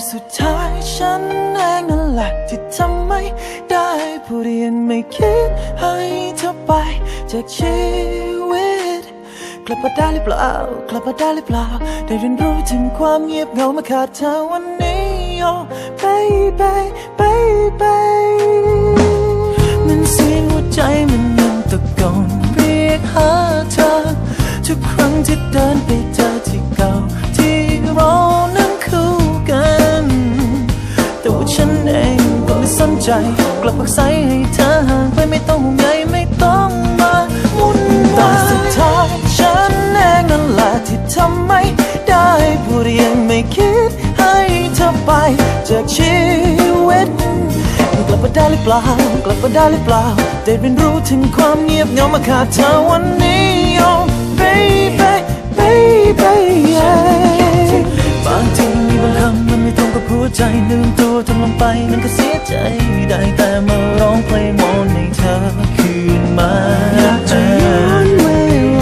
ต่สุดท้ายฉันเองนั่นแหละที่ทำไม่ได้ผู้เรียนไม่คิดให้เธอไปจากชีวิต กลับมาได้หรือเปล่ากลับมาได้หรือเปล่า ได้เรียนรู้ถึงความเงียบเหงามาขาดเธอวันนี้ oh baby baby มันเสียงหัวใจมันยังตะโกนเรียกหาเธอ ทุกครั้งที่เดินไปเจอที่ สนใจ กลับปักใสให้เธอห่างไปไม่ต้องห่วงใยไม่ต้องมาวุ่นวายสุดท้ายฉันเองนั่นแหละที่ทำไม่ได้พูดยังไม่คิดให้เธอไป จากชีวิต กลับมาได้หรือเปล่า กลับมาได้หรือเปล่าได้เรียนรู้ถึงความเงียบเหงามาขาดเธอวันนี้ oh baby baby yeah บางทีมีบางคำมันไม่ตรงกับหัวใจลืมตัวทำลง ไปมันก็เสียใจได้แต่มาร้องเพลงวอนให้เธอคืนมาอยากจะย้อนเว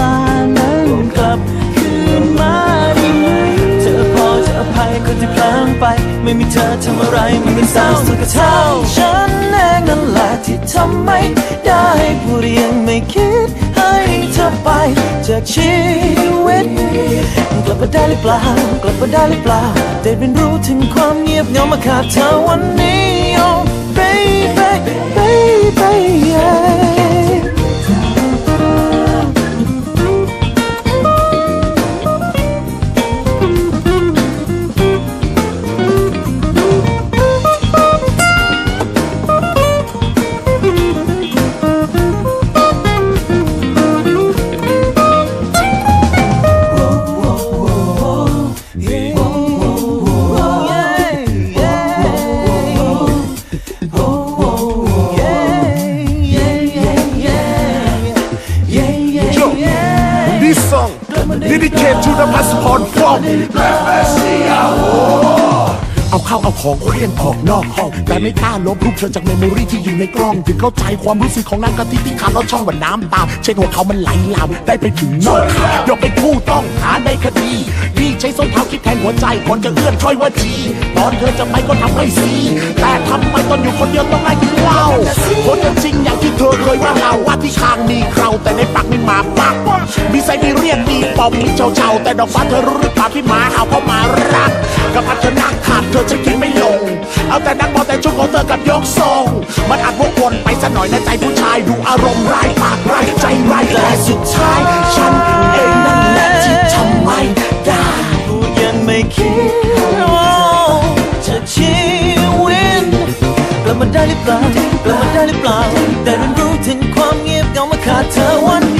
ลานั้นกลับคืนมาได้ไหมเธอพอจะอภัยคนที่พลางไป ไม่มีเธอทำอะไรมันก็เศร้าสุดกระเท่าฉันเองนั่นแหละที่ทำไม่ได้พูดยังไม่คิดให้เธอไปจากชีวิต มาได้หรือเปล่า กลับมาได้หรือเปล่า ได้เรียนรู้ถึงความเงียบเหงามาขาดเธอวันนี้ This song dedicated to the passport from เอาเข้าเอาของเคลื่อนออกนอกห้องแต่ไม่กล้าลบรูปเธอจากเมมโมรีที่อยู่ในกล้อง ถึงเข้าใจความรู้สึกของนางกะทิที่ขาดลอดช่องว่าน้ำตาเช็ดหัวเขามันไหลลามได้ไปถึงนอกขายกเป็นผู้ต้องหาในคดีพี่ใช้ส้นเท้าคิดแทนหัวใจคนจะเอื้อนช่อยว่าจีตอนเธอจะไปก็ทำไม่ซีแต่ทำไมตอนอยู่คนเดียวต้องไล่กินเหล้าคนจะจริงอย่างที่เธอเคยว่าเราว่าที่คางมีเคราแต่ในปากมีหมา ปักมีไซบีเรียนมีปอบมีเจ้าเจ้าแต่ดอกฟ้าเธอรู้หรือเปล่าพี่หมาเห่าเพราะหมารักกับพัดเธอนั่งขาดเธอฉันกินไม่ลง เอาแต่นั่งมองแต่ชุดของเธอกับยกทรง มันอาจวกวนไปสักหน่อยในใจผู้ชายดูอารมณ์ร้ายปากร้ายใจร้ายแต่สุดท้าย ฉันเองนั่นแหละที่ทำไม่ได้พูยังไม่คิดโอ้จะชีวิตกลับมาได้หรือเปล่ากลับมาได้หรือเปล่าแต่เรียนรู้ถึงความเงียบเงามาขาดเธอวัน